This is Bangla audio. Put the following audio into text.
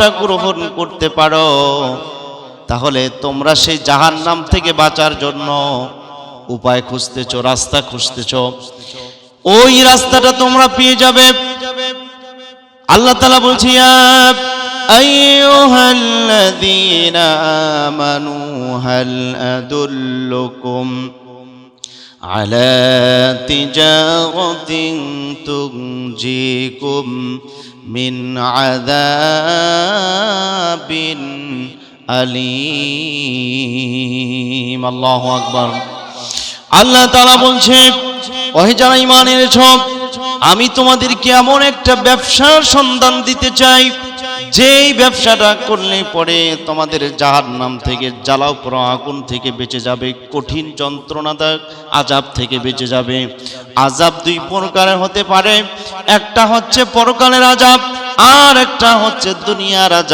গ্রহণ করতে পারো, তাহলে তোমরা সেই জাহান নাম থেকে বাঁচার জন্য উপায় খুঁজতেছ, রাস্তা খুঁজতেছ। ওই রাস্তাটা তোমরা পেয়ে যাবে। আল্লাহ তালা বলছি আইয়ুহাল্লাযীনা আমানু, হাল على تجارة تنجيكم من عذاب أليم الله أكبر আল্লাহ তালা বলছে ওহে যারা ইমান এনেছ আমি তোমাদেরকে এমন একটা ব্যবসার সন্ধান দিতে চাই যেই ব্যবসাটা করলে পরে তোমাদের জাহার নাম থেকে, জ্বালাও আগুন থেকে বেঁচে যাবে, কঠিন যন্ত্রণাদায়ক আজাব থেকে বেঁচে যাবে। আজাব দুই প্রকারের হতে পারে। একটা হচ্ছে পরকালের আজাব, আর একটা হচ্ছে দুনিয়ার আজাব।